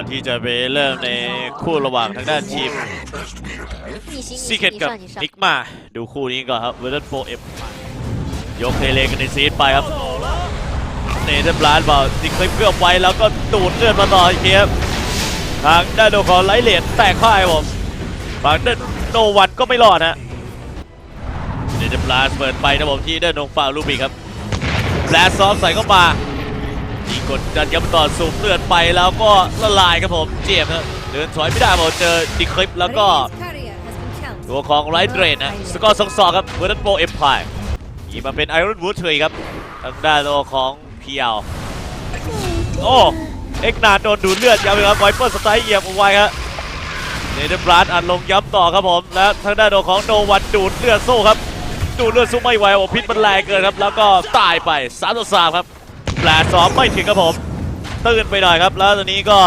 อนที่จะไปเริ่มในคู่ระหว่างทางด้านทีมซีเคตกับนิกมา ดูคู่นี้ก่อนครับเวลเลนโฟเอฟยกเทเลกันในซีดไปครับเนเธอร์บลัดบอกดิคลิปเพื่อไว้แล้วก็ดูดเลือดมาต่ออีกทีครับทางด้านโดคอไลเลดแตกค่ายผมฝั่งด้านโนวันก็ไม่รอดฮะเนเธอร์บลัดเปิดไปนะผมที่ด้านโนฟาลูบิกครับแบลสซ้อมใส่เข้ามา ยิงกดดันยับต่อสูบเลือดไปแล้วก็ละลายครับผมเจียมครับเดินถอยไม่ได้ผมเจอดิคลิปแล้วก็ ตัวของไรเดรนนะสกอร์สองสองครับเวอร์นันโปเอ็มพายยีมาเป็นไอรอนวูดเฉยครับทางด้านตัวของพีเอลโอ้เอ็กนาโดนดูดเลือดย้ำเลยครับไวเปอร์สไตล์เหยียบเอาไว้ครับเนเธอร์บรัสอัดลงย้ำต่อครับผมและทางด้านตัวของโนวันดูดเลือดสู้ครับดูดเลือดสู้ไม่ไหวโอ้พิษมันแรงเกินครับแล้วก็ตายไป3ต่อ3ครับ แปลสองไม่ถึงครับผมตื่นไปหน่อยครับ แล้วตอนนี้ก็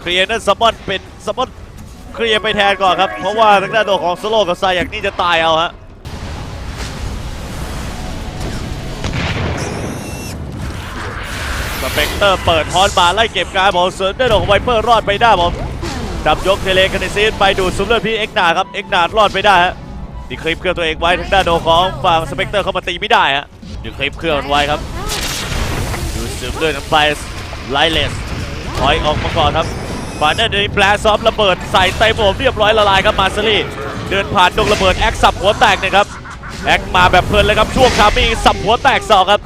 เคลียร์นั่นซัมมอนเป็นซัมมอนเคลียร์ไปแทนก่อนครับ เพราะว่าทางด้านตัวของสโลกับไซอยากนี่จะตายเอาฮะสเปกเตอร์เปิดฮอนมาไล่เก็บการบอลเซิร์ฟได้ดอกของไวเปอร์รอดไปได้ผมดับยกเทเลกันในซีนไปดูดซุมเลือดพี่เอ็กนาครับเอ็กนารอดไปได้ฮะดีคลิปเคลื่อนตัวเองไว้ทางด้านโดของฝั่งสเปกเตอร์เข้ามาตีไม่ได้ฮะดีคลิปเคลื่อนไว้ครับ ซึมเลือดกันไปไลเลสถอยออกมาก่อนครับบาร์เนอร์เดนแปลซอฟระเบิดใส่เต็มผมเรียบร้อยละลายครับมาซารีเดินผ่านดงระเบิดแอคสับหัวแตกนะครับแอคมาแบบเพลินเลยครับช่วงทามิ่งสับหัวแตกสองครับ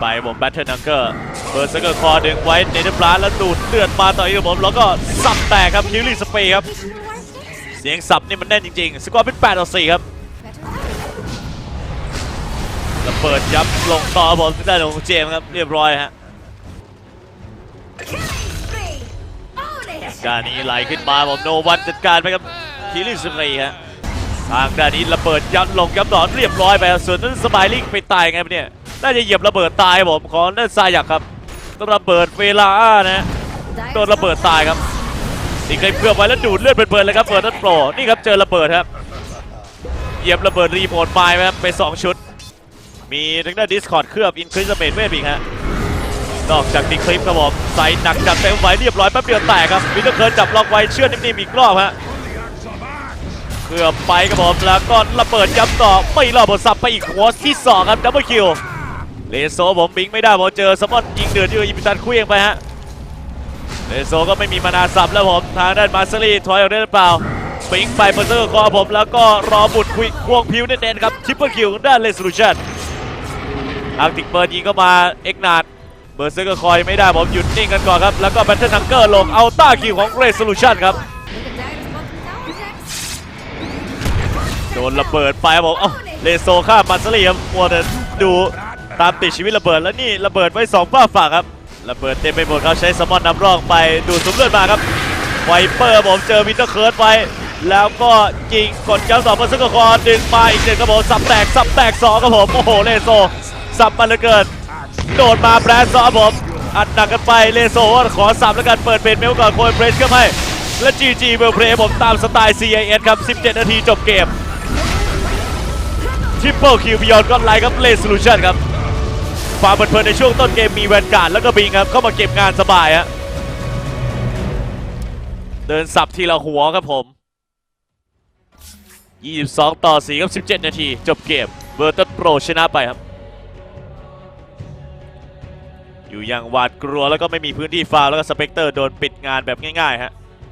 ไปผมแบทเทิลนังเกอร์เปิดสเกอร์คอดึงไว้เนเธอร์พลาแล้วดูดเลือดมาต่ออีกครับผมแล้วก็สับแตกครับคิวลี่สเปย์ครับเสียงสับนี่มันแน่นจริงๆ สกอร์เป็น8ต่อ4ครับระเบิดยับลงต่อผมทางด้านของเจมส์ครับเรียบร้อยฮะ การนี้ไหลขึ้นมาผมโนวันจัดการไปครับคิริสเปย์ฮะทางด้านนี้ระเบิดยัดลงยับต่อเรียบร้อยไปส่วนนั้นสมายลิงไปตายไงเนี่ยน่าจะเหยียบระเบิดตายผมของนั่นซายักครับต้องระเบิดเวลานะโดนระเบิดตายครับนี่เคยเพื่อไว้แล้วดูดเลือดเพลินๆเลยครับเปิดนั่นโปรนี่ครับเจอระเบิดครับเหยียบระเบิดรีโมทไม้ไปครับไปสองชุด มีทางด้านดิสคอร์ดเคลือบอินคริสเมนเวฟอีกฮะ นอกจากดีคลิปครับผมใส่หนักจัดเต็มไว้เรียบร้อยแป๊บเดียวแตกครับวินเทอร์เคิร์นจับล็อกไว้เชื่อนิ่มๆอีกรอบฮะเกือบไปครับผมแล้วก็ระเบิดย้ำต่อไม่รอดบทสับไปอีกหัวที่สองครับดับเบิลคิวเลโซผมบิงไม่ได้พอเจอสมอนยิงเดือดอยู่อิมิตันคุยเองไปฮะเลโซก็ไม่มีมานาสับแล้วผมทางด้านมาซารีถอยออกได้หรือเปล่าบิงไปเบอร์เซอร์คอผมแล้วก็รอบุดคุยควงพิวเน้นๆครับทิปเปิลคิวด้านเลสลูชันอาร์ติกเบิร์ดยิงเข้ามาเอ็กนาด เบอร์เซอร์ก็คอยไม่ได้ผมหยุดนิ่งกันก่อนครับ แล้วก็แบทเทิลทังเกอร์ลงเอาต้าคิวของ Resolution ครับ โดนระเบิดไปครับผมเอ้าเลโซข้ามมาซารีครับมัวแต่ดูตามติดชีวิตระเบิดแล้วนี่ระเบิดไว้สองฝ้าฝั่งครับระเบิดเต็มไปหมดเขาใช้สมอนนำร่องไปดูดสุมเลือดมาครับไวเปอร์ผมเจอวินเตอร์เคิร์ดไว้แล้วก็ยิงกดย้ำสองเบอร์เซอร์ก็คอดึงมาอีกหนึ่งครับผมสับแตกสับแตกสองครับผมโอ้โหเลโซสับมาเหลือเกิน โดดมาแบรนด์ซอผมอัดหนักกันไปเลโซว่าขอสับแล้วกันเปิดเป็นเมลก่อนโคยเพรสก็ให้และจีจีเบลเพลย์ผมตามสไตล์ CIS ครับ 17 นาทีจบเกมทริปเปิลคิวบิยอนก็ไลน์ครับเลสโซลูชันครับความเพลินในช่วงต้นเกมมีแวนการ์ดแล้วก็บิงครับ เข้ามาเก็บงานสบายฮะเดินสับทีละหัวครับผม 22 ต่อ4ครับ 17 นาที จบเกมเบอร์ตันโปรชนะไปครับ อยู่อย่างหวาดกลัวแล้วก็ไม่มีพื้นที่ฟาวแล้วก็สเปกเตอร์โดนปิดงานแบบง่ายๆฮะ